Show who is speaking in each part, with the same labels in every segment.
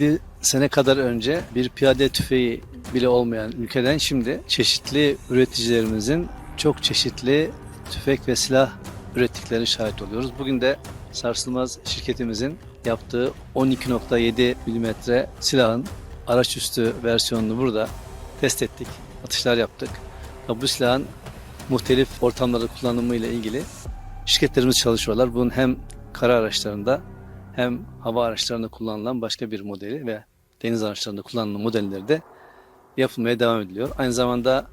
Speaker 1: 7 sene kadar önce bir piyade tüfeği bile olmayan ülkeden şimdi çeşitli üreticilerimizin çok çeşitli tüfek ve silah ürettiklerine şahit oluyoruz. Bugün de Sarsılmaz şirketimizin yaptığı 12.7 mm silahın araçüstü versiyonunu burada test ettik. Atışlar yaptık. Bu silahın muhtelif ortamlarda kullanımı ile ilgili şirketlerimiz çalışıyorlar. Bunun hem kara araçlarında hem hava araçlarında kullanılan başka bir modeli ve deniz araçlarında kullanılan modelleri de yapılmaya devam ediliyor. Aynı zamanda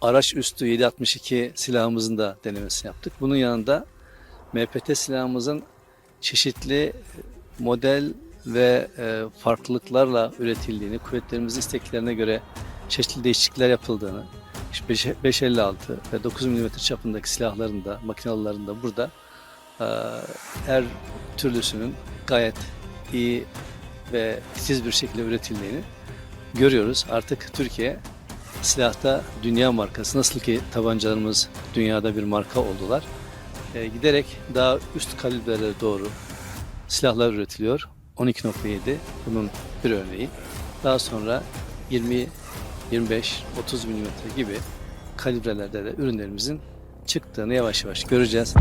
Speaker 1: araç üstü 762 silahımızın da denemesini yaptık. Bunun yanında MPT silahımızın çeşitli model ve e, farklılıklarla üretildiğini, kuvvetlerimizin isteklerine göre çeşitli değişiklikler yapıldığını, işte 5 556 ve 9 mm çapındaki silahların da, makinalıların da burada her türlüsünün gayet iyi ve titiz bir şekilde üretildiğini görüyoruz. Artık Türkiye silahta dünya markası. Nasıl ki tabancalarımız dünyada bir marka oldular. E, giderek daha üst kalibrelere doğru silahlar üretiliyor. 12.7 bunun bir örneği. Daha sonra 20, 25, 30 mm gibi kalibrelerde de ürünlerimizin çıktığını yavaş yavaş göreceğiz.